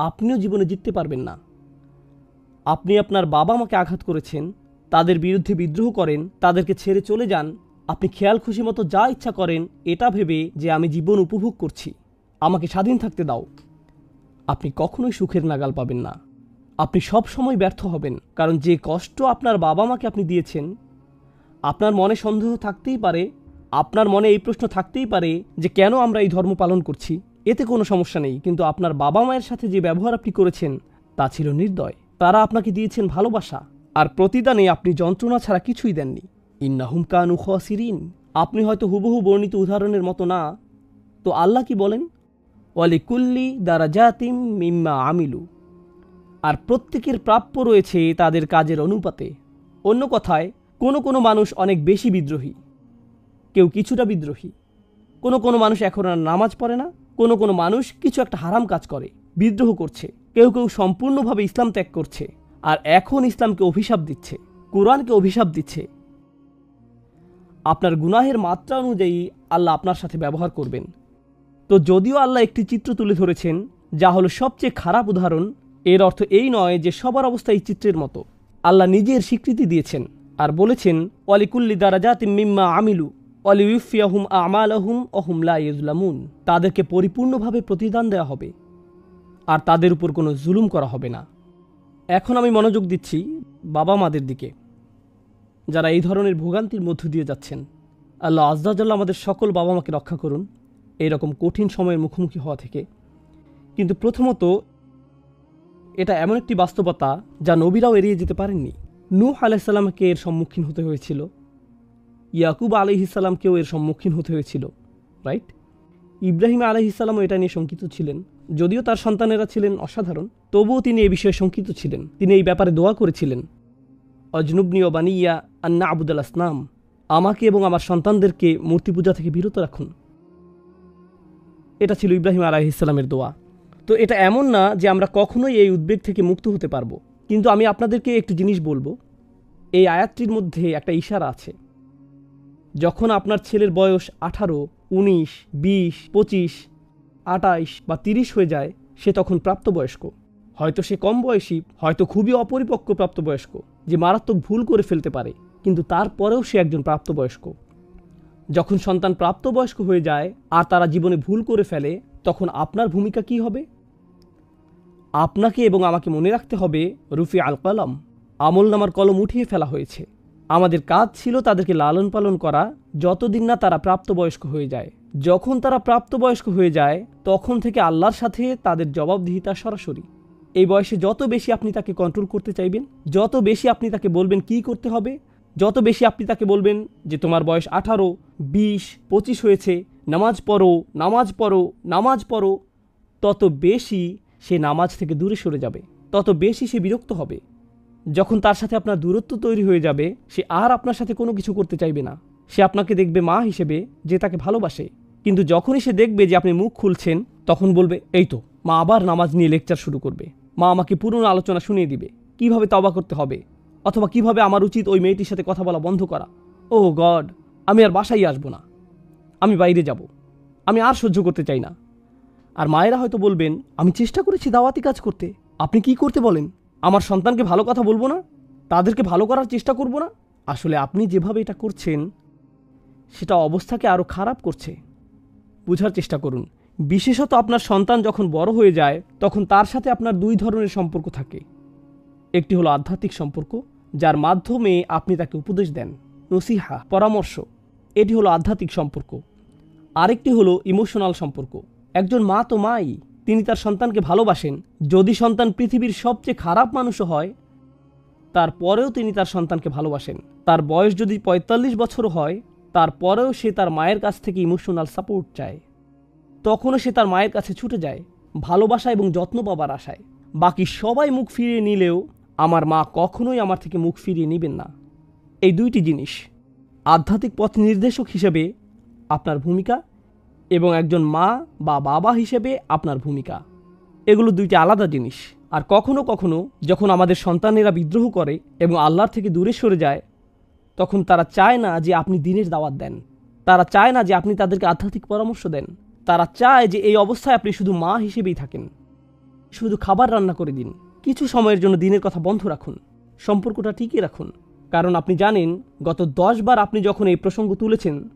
আপনিও জীবনে জিততে পারবেন না। আপনি আপনার বাবা মাকে আঘাত করেছেন, তাদের বিরুদ্ধে বিদ্রোহ করেন, তাদেরকে ছেড়ে চলে যান, আপনি খেয়াল খুশি মতো যা ইচ্ছা করেন, এটা ভেবে যে আমি জীবন উপভোগ করছি। আমাকে স্বাধীন থাকতে দাও। আপনি কখনোই সুখের নাগাল পাবেন না। আপনি সব সময় ব্যর্থ হবেন, কারণ যে কষ্ট আপনার বাবা মাকে আপনি দিয়েছেন, আপনার মনে সন্দেহ থাকতেই পারে, আপনার মনে এই প্রশ্ন থাকতেই পারে যে কেন আমরা এই ধর্ম পালন করছি? এতে কোনো সমস্যা নেই, কিন্তু আপনার বাবা মায়ের সাথে যে ব্যবহার আপনি করেছেন, তা ছিল নির্দয়। তারা আপনাকে দিয়েছেন ভালোবাসা, আর প্রতিদানে আপনি যন্ত্রণা ছাড়া কিছুই দেননি। ইন্নাহুম কানু সিরিন আপনি হয়তো হুবহু বর্ণিত উদাহরণের মতো না। তো আল্লাহ কি বলেন? ওয়ালি কুল্লি দ্বারা জাতিম মিম্মা আমিলু। আর প্রত্যেকের প্রাপ্য রয়েছে তাদের কাজের অনুপাতে। অন্য কথায়, কোনো কোনো মানুষ অনেক বেশি বিদ্রোহী, কেউ কিছুটা বিদ্রোহী। কোনো কোনো মানুষ এখন আর নামাজ পড়ে না। কোনো কোনো মানুষ কিছু একটা হারাম কাজ করে, বিদ্রোহ করছে, কেউ কেউ সম্পূর্ণভাবে ইসলাম ত্যাগ করছে, আর এখন ইসলামকে অভিশাপ দিচ্ছে, কোরআনকে অভিশাপ দিচ্ছে। আপনার গুনাহের মাত্রা অনুযায়ী আল্লাহ আপনার সাথে ব্যবহার করবেন। তো যদিও আল্লাহ একটি চিত্র তুলে ধরেছেন, যা হলো সবচেয়ে খারাপ উদাহরণ, এর অর্থ এই নয় যে সবার অবস্থা এই চিত্রের মতো। আল্লাহ নিজের স্বীকৃতি দিয়েছেন, আর বলেছেন, ওয়ালিকুল্লি দারাজাত মিম্মা আমিলু। অলিউফিয়াহুম আমালাহুম অহুম লা ইজলামুন তাদেরকে পরিপূর্ণভাবে প্রতিদান দেওয়া হবে, আর তাদের উপর কোনো জুলুম করা হবে না। এখন আমি মনোযোগ দিচ্ছি বাবা মাদের দিকে, যারা এই ধরনের ভোগান্তির মধ্য দিয়ে যাচ্ছেন। আল্লাহ আজদাজাল্লাহ আমাদের সকল বাবা মাকে রক্ষা করুন এই রকম কঠিন সময়ের মুখোমুখি হওয়া থেকে। কিন্তু প্রথমত, এটা এমন একটি বাস্তবতা যা নবীরাও এড়িয়ে যেতে পারেননি। নূহ আলাইসাল্লামকে এর সম্মুখীন হতে হয়েছিল। ইয়াকুব আলহিসাল্লামকেও এর সম্মুখীন হতে হয়েছিল রাইট ইব্রাহিম আলহিসাল্লামও এটা নিয়ে শঙ্কিত ছিলেন। যদিও তার সন্তানেরা ছিলেন অসাধারণ, তবুও তিনি এ বিষয়ে শঙ্কিত ছিলেন। তিনি এই ব্যাপারে দোয়া করেছিলেন, অজনুবনী ও বানিয়া আন্না আবুদুল আসনাম, আমাকে এবং আমার সন্তানদেরকে মূর্তি পূজা থেকে বিরত রাখুন। এটা ছিল ইব্রাহিম আলাহিসাল্লামের দোয়া। তো এটা এমন না যে আমরা কখনোই এই উদ্বেগ থেকে মুক্ত হতে পারব। কিন্তু আমি আপনাদেরকে একটি জিনিস বলব, এই আয়াতটির মধ্যে একটা ইশারা আছে। যখন আপনার ছেলের বয়স আঠারো, উনিশ, বিশ, পঁচিশ, আটাইশ বা তিরিশ হয়ে যায়, সে তখন প্রাপ্তবয়স্ক। হয়তো সে কম বয়সী, হয়তো খুবই অপরিপক্ক প্রাপ্তবয়স্ক, যে মারাত্মক ভুল করে ফেলতে পারে, কিন্তু তারপরেও সে একজন প্রাপ্তবয়স্ক। যখন সন্তান প্রাপ্তবয়স্ক হয়ে যায় আর তারা জীবনে ভুল করে ফেলে, তখন আপনার ভূমিকা কি হবে? আপনাকে এবং আমাকে মনে রাখতে হবে, রুফি আল কলম আমল নামার কলম উঠিয়ে ফেলা হয়েছে। আমাদের কাজ ছিল তাদেরকে লালন পালন করা যতদিন না তারা প্রাপ্তবয়স্ক হয়ে যায়। যখন তারা প্রাপ্তবয়স্ক হয়ে যায়, তখন থেকে আল্লাহর সাথে তাদের জবাবদিহিতা সরাসরি। এই বয়সে যত বেশি আপনি তাকে কন্ট্রোল করতে চাইবেন, যত বেশি আপনি তাকে বলবেন কি করতে হবে, যত বেশি আপনি তাকে বলবেন যে তোমার বয়স আঠারো, বিশ, পঁচিশ হয়েছে, নামাজ পড়ো নামাজ পড়ো নামাজ পড়ো, তত বেশি সে নামাজ থেকে দূরে সরে যাবে, তত বেশি সে বিরক্ত হবে। যখন তার সাথে আপনার দূরত্ব তৈরি হয়ে যাবে, সে আর আপনার সাথে কোনো কিছু করতে চাইবে না। সে আপনাকে দেখবে মা হিসেবে, যে তাকে ভালোবাসে। কিন্তু যখনই সে দেখবে যে আপনি মুখ খুলছেন, তখন বলবে, এই তো, মা আবার নামাজ নিয়ে লেকচার শুরু করবে। মা আমাকে পুরনো আলোচনা শুনিয়ে দিবে। কীভাবে তবা করতে হবে? অথবা কীভাবে আমার উচিত ওই মেয়েটির সাথে কথা বলা বন্ধ করা? ও গড, আমি আর বাসায় আসব না। আমি বাইরে যাব। আমি আর সহ্য করতে চাই না। আর মায়েরা হয়তো বলবেন, আমি চেষ্টা করেছি দাওয়াতি কাজ করতে। আপনি কি করতে বলেন? আমার সন্তানকে ভালো কথা বলব না, তাদেরকে ভালো করার চেষ্টা করব না। আসলে আপনি যেভাবে এটা করছেন, সেটা অবস্থাকে আরও খারাপ করছে। বোঝার চেষ্টা করুন। বিশেষত আপনার সন্তান যখন বড় হয়ে যায়, তখন তার সাথে আপনার দুই ধরনের সম্পর্ক থাকে। একটি হলো আধ্যাত্মিক সম্পর্ক, যার মাধ্যমে আপনি তাকে উপদেশ দেন, নসিহা, পরামর্শ। এটি হলো আধ্যাত্মিক সম্পর্ক। আরেকটি হলো ইমোশনাল সম্পর্ক। একজন মা তো মাই। তিনি তার সন্তানকে ভালোবাসেন। যদি সন্তান পৃথিবীর সবচেয়ে খারাপ মানুষও হয়, তারপরেও তিনি তার সন্তানকে ভালোবাসেন। তার বয়স যদি পঁয়তাল্লিশ বছরও হয়, তারপরেও সে তার মায়ের কাছ থেকে ইমোশনাল সাপোর্ট চায়। তখনও সে তার মায়ের কাছে ছুটে যায়, ভালোবাসা এবং যত্ন পাবার আশায়। বাকি সবাই মুখ ফিরিয়ে নিলেও আমার মা কখনোই আমার থেকে মুখ ফিরিয়ে নেবেন না। এই দুইটি জিনিস আধ্যাত্মিক পথ নির্দেশক হিসেবে আপনার ভূমিকা এবং একজন মা বা বাবা হিসেবে আপনার ভূমিকা। এগুলো দুইটি আলাদা জিনিস। আর কখনো কখনো যখন আমাদের সন্তানেরা বিদ্রোহ করে এবং আল্লাহর থেকে দূরে সরে যায়, তখন তারা চায় না যে আপনি দিনের দাওয়াত দেন। তারা চায় না যে আপনি তাদেরকে আধ্যাত্মিক পরামর্শ দেন। তারা চায় যে এই অবস্থায় আপনি শুধু মা হিসেবেই থাকেন। শুধু খাবার রান্না করে দিন। কিছু সময়ের জন্য দিনের কথা বন্ধ রাখুন। সম্পর্কটা টিকিয়ে রাখুন। কারণ আপনি জানেন, গত দশ বার আপনি যখন এই প্রসঙ্গ তুলেছেন,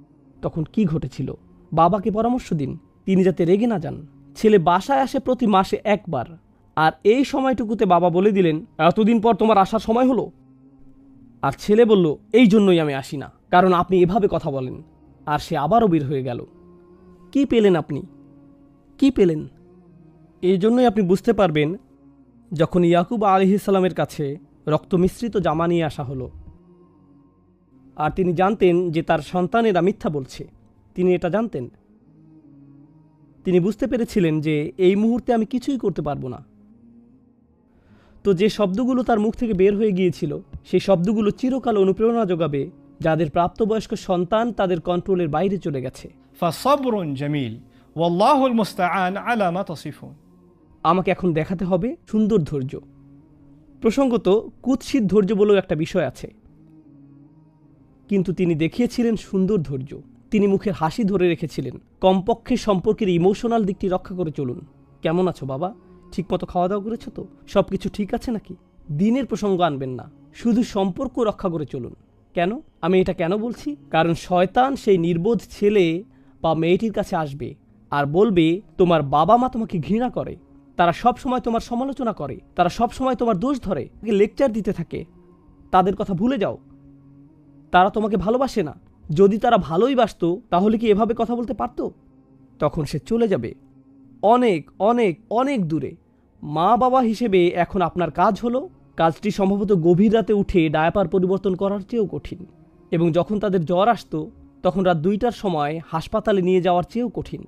তখন কি ঘটেছিল? বাবাকে পরামর্শ দিন। তিনি যাতে রেগে না যান। ছেলে বাসায় আসে প্রতি মাসে একবার। আর এই সময়টুকুতে বাবা বলে দিলেন, এতদিন পর তোমার আসার সময় হলো? আর ছেলে বলল, এই জন্যই আমি আসি না, কারণ আপনি এভাবে কথা বলেন। আর সে আবারও বের হয়ে গেল। কি পেলেন আপনি? কি পেলেন? এই জন্যই আপনি বুঝতে পারবেন, যখন ইয়াকুব আলহিসাল্লামের কাছে রক্ত মিশ্রিত জামা নিয়ে আসা হলো। আর তিনি জানতেন যে তার সন্তানেরা মিথ্যা বলছে। তিনি এটা জানতেন। তিনি বুঝতে পেরেছিলেন যে এই মুহূর্তে আমি কিছুই করতে পারব না। তো যে শব্দগুলো তার মুখ থেকে বের হয়ে গিয়েছিল সেই শব্দগুলো চিরকাল অনুপ্রেরণা যোগাবে যাদের প্রাপ্তবয়স্ক সন্তান তাদের কন্ট্রোলের বাইরে চলে গেছে। জামিল মা আমাকে এখন দেখাতে হবে সুন্দর ধৈর্য। প্রসঙ্গত কুৎসিত ধৈর্য বলেও একটা বিষয় আছে। কিন্তু তিনি দেখিয়েছিলেন সুন্দর ধৈর্য। তিনি মুখের হাসি ধরে রেখেছিলেন। কমপক্ষে সম্পর্কের ইমোশনাল দিকটি রক্ষা করে চলুন। কেমন আছো বাবা? ঠিকমতো খাওয়া দাওয়া করেছ তো? সব কিছু ঠিক আছে নাকি? দিনের প্রসঙ্গ আনবেন না। শুধু সম্পর্ক রক্ষা করে চলুন। কেন? আমি এটা কেন বলছি? কারণ শয়তান সেই নির্বোধ ছেলে বা মেয়েটির কাছে আসবে আর বলবে, তোমার বাবা মা তোমাকে ঘৃণা করে। তারা সব সময় তোমার সমালোচনা করে। তারা সব সময় তোমার দোষ ধরে। লেকচার দিতে থাকে। তাদের কথা ভুলে যাও। তারা তোমাকে ভালোবাসে না। যদি তারা ভালোই বাসতো তাহলে কি এভাবে কথা বলতে পারতো? তখন সে চলে যাবে। অনেক অনেক অনেক দূরে। মা বাবা হিসেবে এখন আপনার কাজ হলো, কাজটি সম্ভবত গভীর রাতে উঠে ডায়াপার পরিবর্তন করার চেয়েও কঠিন। এবং যখন তাদের জ্বর আসতো, তখন রাত দুইটার সময় হাসপাতালে নিয়ে যাওয়ার চেয়েও কঠিন।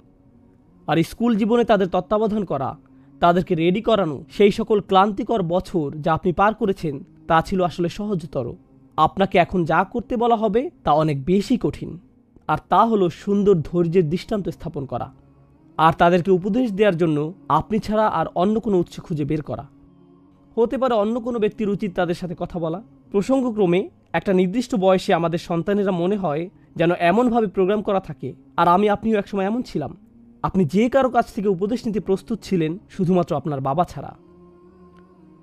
আর স্কুল জীবনে তাদের তত্ত্বাবধান করা, তাদেরকে রেডি করানো, সেই সকল ক্লান্তিকর বছর যা আপনি পার করেছেন, তা ছিল আসলে সহজতর। আপনাকে এখন যা করতে বলা হবে তা অনেক বেশি কঠিন। আর তা হলো সুন্দর ধৈর্যের দৃষ্টান্ত স্থাপন করা। আর তাদেরকে উপদেশ দেওয়ার জন্য আপনি ছাড়া আর অন্য কোনো উৎস খুঁজে বের করা। হতে পারে অন্য কোনো ব্যক্তির উচিত তাদের সাথে কথা বলা। প্রসঙ্গক্রমে, একটা নির্দিষ্ট বয়সে আমাদের সন্তানেরা মনে হয় যেন এমনভাবে প্রোগ্রাম করা থাকে, আর আমি আপনিও একসময় এমন ছিলাম। আপনি যে কারও কাছ থেকে উপদেশ নিতে প্রস্তুত ছিলেন শুধুমাত্র আপনার বাবা ছাড়া।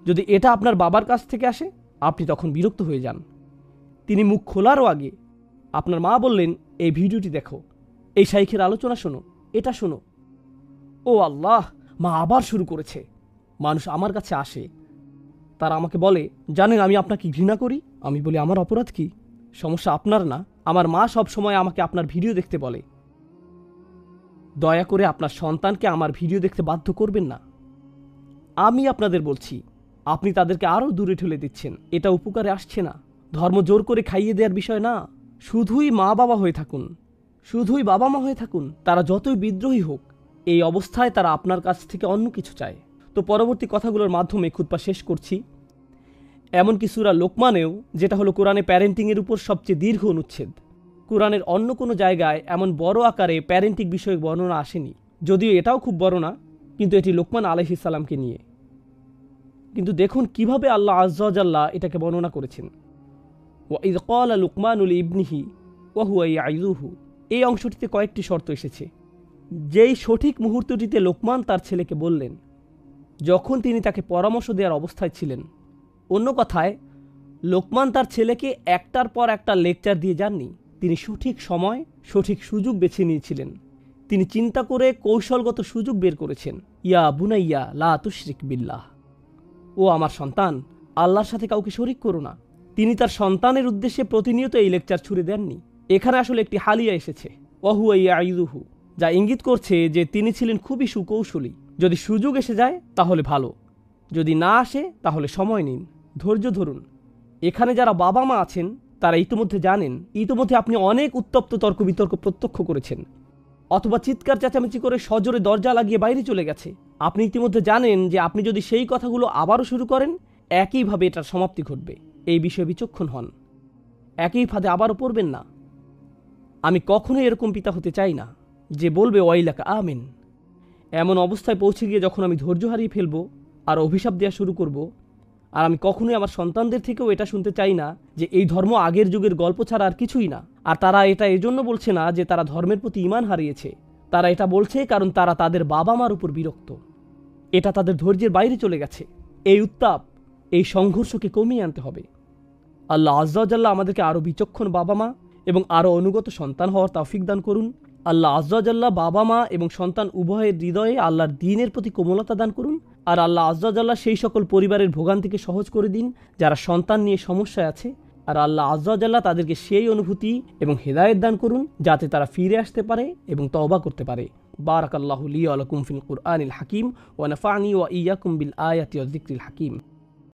যদি এটা আপনার বাবার কাছ থেকে আসে, আপনি তখন বিরক্ত হয়ে যান। তিনি মুখ খোলারও আগে আপনার মা বললেন, এই ভিডিওটি দেখো। এই শাইখের আলোচনা শোনো, এটা শোনো। ও আল্লাহ, মা আবার শুরু করেছে। মানুষ আমার কাছে আসে। তারা আমাকে বলে, জানেন আমি আপনাকে ঘৃণা করি? আমি বলি, আমার অপরাধ কি? সমস্যা আপনার না। আমার মা সব সময় আমাকে আপনার ভিডিও দেখতে বলে। দয়া করে আপনার সন্তানকে আমার ভিডিও দেখতে বাধ্য করবেন না। আমি আপনাদের বলছি, আপনি তাদেরকে আরও দূরে ঠেলে দিচ্ছেন। এটা উপকারে আসছে না। ধর্ম জোর করে খাইয়ে দেওয়ার বিষয় না। শুধুই মা বাবা হয়ে থাকুন। শুধুই বাবা মা হয়ে থাকুন, তারা যতই বিদ্রোহী হোক, এই অবস্থায় তারা আপনার কাছ থেকে অন্য কিছু চায়। তো পরবর্তী কথাগুলোর মাধ্যমে খুতপা শেষ করছি। এমনকি সুরা লোকমানেও, যেটা হলো কোরআনে প্যারেন্টিংয়ের উপর সবচেয়ে দীর্ঘ অনুচ্ছেদ। কোরআনের অন্য কোনো জায়গায় এমন বড় আকারে প্যারেন্টিং বিষয়ক বর্ণনা আসেনি। যদিও এটাও খুব বড় না, কিন্তু এটি লোকমান আলহিসাল্লামকে নিয়ে। কিন্তু দেখুন কীভাবে আল্লাহ আজ্লাহ এটাকে বর্ণনা করেছেন। ওয়াইদ কল লুকমানুল ইবনিহি ওয়াহুয়াই আইজুহু এই অংশটিতে কয়েকটি শর্ত এসেছে। যেই সঠিক মুহূর্তটিতে লোকমান তার ছেলেকে বললেন, যখন তিনি তাকে পরামর্শ দেওয়ার অবস্থায় ছিলেন, অন্য কথায়, লোকমান তার ছেলেকে একটার পর একটা লেকচার দিয়ে যাননি। তিনি সঠিক সময়, সঠিক সুযোগ বেছে নিয়েছিলেন। তিনি চিন্তা করে কৌশলগত সুযোগ বের করেছেন। ইয়া বুনাইয়া লা তুশরিক বিল্লাহ। ও আমার সন্তান, আল্লাহর সাথে কাউকে শরিক করো না। তিনি তার সন্তানের উদ্দেশ্যে প্রতিনিয়ত এই লেকচার ছুড়ে দেননি। এখানে আসলে একটি হালিয়া এসেছে। ওহুয়াইয়া আইদুহু যা ইঙ্গিত করছে যে তিনি ছিলেন খুবই সুকৌশলী। যদি সুযোগ এসে যায়, তাহলে ভালো। যদি না আসে, তাহলে সময় নিন। ধৈর্য ধরুন। এখানে যারা বাবা মা আছেন, তারা ইতিমধ্যে জানেন, ইতিমধ্যে আপনি অনেক উত্তপ্ত তর্ক বিতর্ক প্রত্যক্ষ করেছেন। অথবা চিৎকার চেঁচামেচি করে সজোরে দরজা লাগিয়ে বাইরে চলে গেছে। আপনি ইতিমধ্যে জানেন যে আপনি যদি সেই কথাগুলো আবারও শুরু করেন, একইভাবে এটার সমাপ্তি ঘটবে। এই বিষয়ে বিচক্ষণ হন। একই ফাঁদে আবারও পড়বেন না। আমি কখনোই এরকম পিতা হতে চাই না, যে বলবে, ওয়াইলাকা, আমিন। এমন অবস্থায় পৌঁছে গিয়ে যখন আমি ধৈর্য হারিয়ে ফেলব, আর অভিশাপ দেওয়া শুরু করব, আর আমি কখনোই আমার সন্তানদের থেকেও এটা শুনতে চাই না, যে এই ধর্ম আগের যুগের গল্প ছাড়া আর কিছুই না। আর তারা এটা এজন্য বলছে না, যে তারা ধর্মের প্রতি ইমান হারিয়েছে। তারা এটা বলছে কারণ তারা তাদের বাবা মার উপর বিরক্ত। এটা তাদের ধৈর্যের বাইরে চলে গেছে। এই উত্তাপ, এই সংঘর্ষকে কমিয়ে আনতে হবে। আল্লাহ আজ্জাল্লাহ আমাদেরকে আরও বিচক্ষণ বাবা মা এবং আরও অনুগত সন্তান হওয়ার তৌফিক দান করুন। আল্লাহ আজ্জাল্লাহ বাবা মা এবং সন্তান উভয়ের হৃদয়ে আল্লাহর দিনের প্রতি কোমলতা দান করুন আর আল্লাহ আজ্জাল্লাহ সেই সকল পরিবারের ভোগান্তিকে সহজ করে দিন যারা সন্তান নিয়ে সমস্যায় আছে। আর আল্লাহ আজ্জাল্লাহ তাদেরকে সেই অনুভূতি এবং হেদায়েত দান করুন যাতে তারা ফিরে আসতে পারে এবং তওবা করতে পারে। বারাকাল্লাহু লি আলাকুম ফিল কুরআনিল হাকিম ওয়া নাফানি ওয়া ইয়াকুম বিল আয়াতি ওয়া যিকরিল হাকিম।